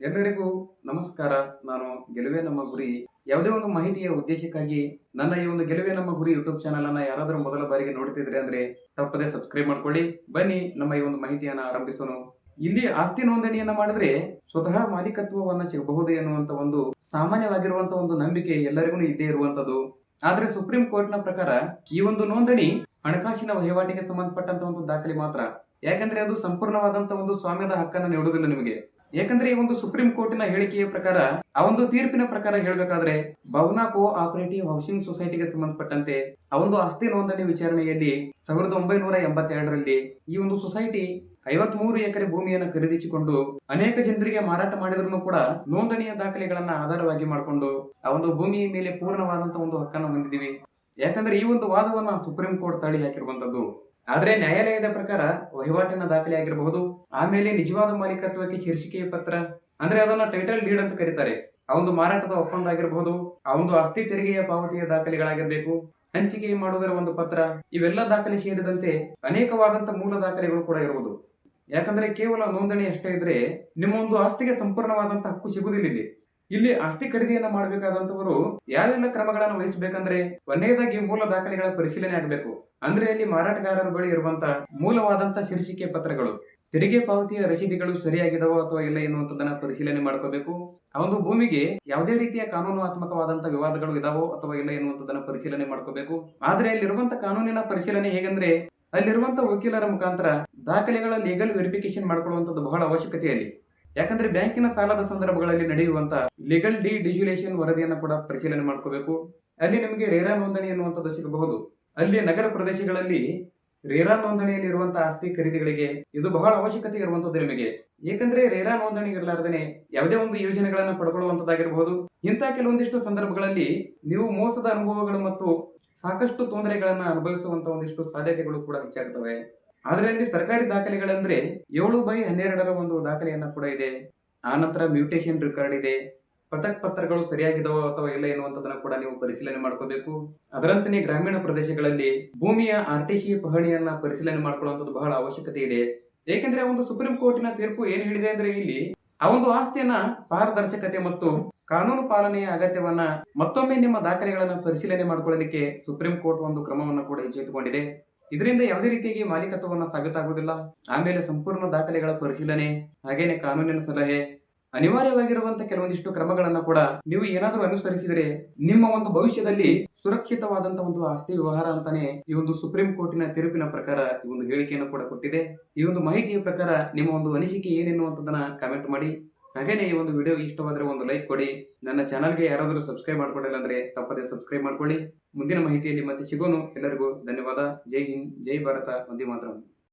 ಎಲ್ಲರಿಗೂ ನಮಸ್ಕಾರ. ನಾನು ಗೆಲುವೆ ನಮ್ಮ ಗುರಿ. ಯಾವುದೇ ಒಂದು ಮಾಹಿತಿಯ ಉದ್ದೇಶಕ್ಕಾಗಿ ನನ್ನ ಈ ಒಂದು ಗೆಲುವೆ ನಮ್ಮ ಗುರಿ ಯೂಟ್ಯೂಬ್ ಚಾನಲ್ ಅನ್ನ ಯಾರಾದರೂ ಮೊದಲ ಬಾರಿಗೆ ನೋಡ್ತಿದ್ರೆ ಅಂದ್ರೆ ತಪ್ಪದೆ ಸಬ್ಸ್ಕ್ರೈಬ್ ಮಾಡ್ಕೊಳ್ಳಿ. ಬನ್ನಿ ನಮ್ಮ ಈ ಒಂದು ಮಾಹಿತಿಯನ್ನ ಆರಂಭಿಸೋಣ. ಇಲ್ಲಿ ಆಸ್ತಿ ನೋಂದಣಿಯನ್ನ ಮಾಡಿದ್ರೆ ಸ್ವತಃ ಮಾಲೀಕತ್ವವನ್ನ ಸಿಗಬಹುದು ಎನ್ನುವಂತ ಒಂದು ಸಾಮಾನ್ಯವಾಗಿರುವಂತ ಒಂದು ನಂಬಿಕೆ ಎಲ್ಲರಿಗೂ ಇದ್ದೇ ಇರುವಂತದ್ದು. ಆದ್ರೆ ಸುಪ್ರೀಂ ಕೋರ್ಟ್ನ ಪ್ರಕಾರ ಈ ಒಂದು ನೋಂದಣಿ ಹಣಕಾಸಿನ ವಹಿವಾಟಿಗೆ ಸಂಬಂಧಪಟ್ಟಂತ ಒಂದು ದಾಖಲೆ ಮಾತ್ರ. ಯಾಕಂದ್ರೆ ಅದು ಸಂಪೂರ್ಣವಾದಂತ ಒಂದು ಸ್ವಾಮ್ಯದ ಹಕ್ಕನ್ನು ನೀಡುವುದಿಲ್ಲ ನಿಮಗೆ. ಯಾಕಂದ್ರೆ ಈ ಒಂದು ಸುಪ್ರೀಂ ಕೋರ್ಟಿನ ಹೇಳಿಕೆಯ ಪ್ರಕಾರ, ಆ ಒಂದು ತೀರ್ಪಿನ ಪ್ರಕಾರ ಹೇಳಬೇಕಾದ್ರೆ, ಭವನ ಕೋ ಆಪರೇಟಿವ್ ಹೌಸಿಂಗ್ ಸೊಸೈಟಿಗೆ ಸಂಬಂಧಪಟ್ಟಂತೆ ಆ ಒಂದು ಆಸ್ತಿ ನೋಂದಣಿ ವಿಚಾರಣೆಯಲ್ಲಿ ಸಾವಿರದ ಒಂಬೈನೂರ ಎಂಬತ್ತೆರಡರಲ್ಲಿ ಈ ಒಂದು ಸೊಸೈಟಿ ಐವತ್ಮೂರು ಎಕರೆ ಭೂಮಿಯನ್ನು ಖರೀದಿಸಿಕೊಂಡು ಅನೇಕ ಜನರಿಗೆ ಮಾರಾಟ ಮಾಡಿದ್ರು ಕೂಡ ನೋಂದಣಿಯ ದಾಖಲೆಗಳನ್ನ ಆಧಾರವಾಗಿ ಮಾಡಿಕೊಂಡು ಆ ಒಂದು ಭೂಮಿಯ ಮೇಲೆ ಪೂರ್ಣವಾದಂತಹ ಒಂದು ಹಕ್ಕನ್ನು ಹೊಂದಿದ್ದೀವಿ. ಯಾಕಂದ್ರೆ ಈ ಒಂದು ವಾದವನ್ನ ಸುಪ್ರೀಂ ಕೋರ್ಟ್ ತಳ್ಳಿ ಹಾಕಿರುವಂತದ್ದು. ಆದ್ರೆ ನ್ಯಾಯಾಲಯದ ಪ್ರಕಾರ ವಹಿವಾಟಿನ ದಾಖಲೆ ಆಗಿರಬಹುದು. ಆಮೇಲೆ ನಿಜವಾದ ಮಾಲೀಕತ್ವಕ್ಕೆ ಶೀರ್ಷಿಕೆಯ ಪತ್ರ. ಅಂದ್ರೆ ಅದನ್ನ ಟೈಟಲ್ ಡೀಡ್ ಅಂತ ಕರೀತಾರೆ. ಆ ಒಂದು ಮಾರಾಟದ ಒಪ್ಪಂದ ಆಗಿರಬಹುದು. ಆ ಒಂದು ಆಸ್ತಿ ತೆರಿಗೆಯ ಪಾವತಿಯ ದಾಖಲೆಗಳಾಗಿರ್ಬೇಕು. ಹಂಚಿಕೆ ಮಾಡುವುದರ ಒಂದು ಪತ್ರ. ಇವೆಲ್ಲ ದಾಖಲೆ ಸೇರಿದಂತೆ ಅನೇಕವಾದಂತ ಮೂಲ ದಾಖಲೆಗಳು ಕೂಡ ಇರುವುದು ಯಾಕಂದ್ರೆ ಕೇವಲ ನೋಂದಣಿ ಅಷ್ಟೇ ಇದ್ರೆ ನಿಮ್ಮ ಒಂದು ಆಸ್ತಿಗೆ ಸಂಪೂರ್ಣವಾದಂತ ಹಕ್ಕು ಸಿಗುವುದಿಲ್ಲ ಇಲ್ಲಿ. ಇಲ್ಲಿ ಆಸ್ತಿ ಖರೀದಿಯನ್ನ ಮಾಡಬೇಕಾದಂತವರು ಯಾವೆಲ್ಲ ಕ್ರಮಗಳನ್ನು ವಹಿಸಬೇಕಂದ್ರೆ ಒಂದೇದಾಗಿ ಮೂಲ ದಾಖಲೆಗಳ ಪರಿಶೀಲನೆ ಆಗಬೇಕು. ಅಂದ್ರೆ ಅಲ್ಲಿ ಮಾರಾಟಗಾರರ ಬಳಿ ಇರುವಂತಹ ಮೂಲವಾದಂತಹ ಶೀರ್ಷಿಕೆ ಪತ್ರಗಳು, ತೆರಿಗೆ ಪಾವತಿಯ ರಸೀದಿಗಳು ಸರಿಯಾಗಿದವೋ ಅಥವಾ ಇಲ್ಲ ಎನ್ನುವಂಥದ್ದನ್ನ ಪರಿಶೀಲನೆ ಮಾಡ್ಕೋಬೇಕು. ಆ ಒಂದು ಭೂಮಿಗೆ ಯಾವುದೇ ರೀತಿಯ ಕಾನೂನಾತ್ಮಕವಾದಂತ ವಿವಾದಗಳು ಇದಾವೋ ಅಥವಾ ಇಲ್ಲ ಎನ್ನುವಂಥದ್ದನ್ನ ಪರಿಶೀಲನೆ ಮಾಡ್ಕೋಬೇಕು. ಆದ್ರೆ ಅಲ್ಲಿರುವಂತಹ ಕಾನೂನಿನ ಪರಿಶೀಲನೆ ಹೇಗಂದ್ರೆ ಅಲ್ಲಿರುವಂತಹ ವಕೀಲರ ಮುಖಾಂತರ ದಾಖಲೆಗಳ ಲೀಗಲ್ ವೆರಿಫಿಕೇಶನ್ ಮಾಡ್ಕೊಳ್ಳುವಂಥದ್ದು ಬಹಳ ಅವಶ್ಯಕತೆಯಲ್ಲಿ ಯಾಕಂದ್ರೆ ಬ್ಯಾಂಕಿನ ಸಾಲದ ಸಂದರ್ಭಗಳಲ್ಲಿ ನಡೆಯುವಂತ ಲೀಗಲ್ ಡಿ ಡಿಜುಲೇಷನ್ ವರದಿಯನ್ನು ಕೂಡ ಪರಿಶೀಲನೆ ಮಾಡ್ಕೋಬೇಕು. ಅಲ್ಲಿ ನಿಮಗೆ ರೇರಾ ನೋಂದಣಿ ಎನ್ನುವಂಥದ್ದು ಸಿಗಬಹುದು. ಅಲ್ಲಿ ನಗರ ಪ್ರದೇಶಗಳಲ್ಲಿ ರೇರಾ ನೋಂದಣಿಯಲ್ಲಿ ಇರುವಂತಹ ಆಸ್ತಿ ಖರೀದಿಗಳಿಗೆ ಇದು ಬಹಳ ಅವಶ್ಯಕತೆ ಇರುವಂತದ್ದು ನಿಮಗೆ. ಏಕೆಂದ್ರೆ ರೇರಾ ನೋಂದಣಿ ಇರಲಾರ್ದೇನೆ ಯಾವುದೇ ಒಂದು ಯೋಜನೆಗಳನ್ನು ಪಡ್ಕೊಳ್ಳುವಂತದ್ದಾಗಿರಬಹುದು ಇಂತಹ ಕೆಲವೊಂದಿಷ್ಟು ಸಂದರ್ಭಗಳಲ್ಲಿ ನೀವು ಮೋಸದ ಅನುಭವಗಳು ಮತ್ತು ಸಾಕಷ್ಟು ತೊಂದರೆಗಳನ್ನ ಅನುಭವಿಸುವಂತ ಒಂದಿಷ್ಟು ಸಾಧ್ಯತೆಗಳು ಕೂಡ ಹೆಚ್ಚಾಗ್ತವೆ. ಆದ್ರೆ ಅಲ್ಲಿ ಸರ್ಕಾರಿ ದಾಖಲೆಗಳಂದ್ರೆ ಏಳು ಬೈ ಹನ್ನೆರಡರ ಒಂದು ದಾಖಲೆಯನ್ನ ಕೂಡ ಇದೆ. ಆ ನಂತರ ಮ್ಯೂಟೇಶನ್ ರೆಕಾರ್ಡ್ ಇದೆ. ಪೃಥಕ್ ಪತ್ರಗಳು ಸರಿಯಾಗಿದವೋ ಅಥವಾ ಇಲ್ಲ ಎನ್ನುವಂಥದ್ದನ್ನು ಕೂಡ ನೀವು ಪರಿಶೀಲನೆ ಮಾಡ್ಕೋಬೇಕು. ಅದರಂತೆಯೇ ಗ್ರಾಮೀಣ ಪ್ರದೇಶಗಳಲ್ಲಿ ಭೂಮಿಯ ಆರ್ ಟಿ ಸಿ ಪಹಣಿಯನ್ನ ಪರಿಶೀಲನೆ ಮಾಡ್ಕೊಳ್ಳುವಂಥದ್ದು ಬಹಳ ಅವಶ್ಯಕತೆ ಇದೆ. ಏಕೆಂದ್ರೆ ಒಂದು ಸುಪ್ರೀಂ ಕೋರ್ಟಿನ ತೀರ್ಪು ಏನು ಹೇಳಿದೆ ಅಂದ್ರೆ ಇಲ್ಲಿ ಆ ಒಂದು ಆಸ್ತಿಯನ್ನ ಪಾರದರ್ಶಕತೆ ಮತ್ತು ಕಾನೂನು ಪಾಲನೆಯ ಅಗತ್ಯವನ್ನ ಮತ್ತೊಮ್ಮೆ ನಿಮ್ಮ ದಾಖಲೆಗಳನ್ನ ಪರಿಶೀಲನೆ ಮಾಡಿಕೊಳ್ಳಲಿಕ್ಕೆ ಸುಪ್ರೀಂ ಕೋರ್ಟ್ ಒಂದು ಕ್ರಮವನ್ನು ಕೂಡ ಎಚ್ಚೆತ್ತುಕೊಂಡಿದೆ. ಇದರಿಂದ ಯಾವುದೇ ರೀತಿಯಾಗಿ ಮಾಲೀಕತ್ವವನ್ನು ಸಾಬೀತಾಗುವುದಿಲ್ಲ. ಆಮೇಲೆ ಸಂಪೂರ್ಣ ದಾಖಲೆಗಳ ಪರಿಶೀಲನೆ, ಹಾಗೇನೆ ಕಾನೂನಿನ ಸಲಹೆ ಅನಿವಾರ್ಯವಾಗಿರುವಂತಹ ಕೆಲವೊಂದಿಷ್ಟು ಕ್ರಮಗಳನ್ನ ಕೂಡ ನೀವು ಏನಾದರೂ ಅನುಸರಿಸಿದರೆ ನಿಮ್ಮ ಒಂದು ಭವಿಷ್ಯದಲ್ಲಿ ಸುರಕ್ಷಿತವಾದಂತಹ ಒಂದು ಆಸ್ತಿ ವ್ಯವಹಾರ ಅಂತಾನೆ ಈ ಒಂದು ಸುಪ್ರೀಂ ಕೋರ್ಟಿನ ತೀರ್ಪಿನ ಪ್ರಕಾರ ಈ ಒಂದು ಹೇಳಿಕೆಯನ್ನು ಕೂಡ ಕೊಟ್ಟಿದೆ. ಈ ಒಂದು ಮಾಹಿತಿಯ ಪ್ರಕಾರ ನಿಮ್ಮ ಒಂದು ಅನಿಸಿಕೆ ಏನೆನ್ನುವಂಥದ್ದನ್ನ ಕಾಮೆಂಟ್ ಮಾಡಿ. ಹಾಗೇನೆ ಈ ಒಂದು ವಿಡಿಯೋ ಇಷ್ಟವಾದರೆ ಒಂದು ಲೈಕ್ ಕೊಡಿ. ನನ್ನ ಚಾನಲ್ಗೆ ಯಾರಾದರೂ ಸಬ್ಸ್ಕ್ರೈಬ್ ಮಾಡ್ಕೊಂಡಿಲ್ಲ ಅಂದ್ರೆ ತಪ್ಪದೆ ಸಬ್ಸ್ಕ್ರೈಬ್ ಮಾಡ್ಕೊಳ್ಳಿ. ಮುಂದಿನ ಮಾಹಿತಿಯಲ್ಲಿ ಮತ್ತೆ ಸಿಗೋನು. ಎಲ್ಲರಿಗೂ ಧನ್ಯವಾದ. ಜೈ ಹಿಂದ್, ಜೈ ಭಾರತ. ವಂದೇ ಮಾತರಂ.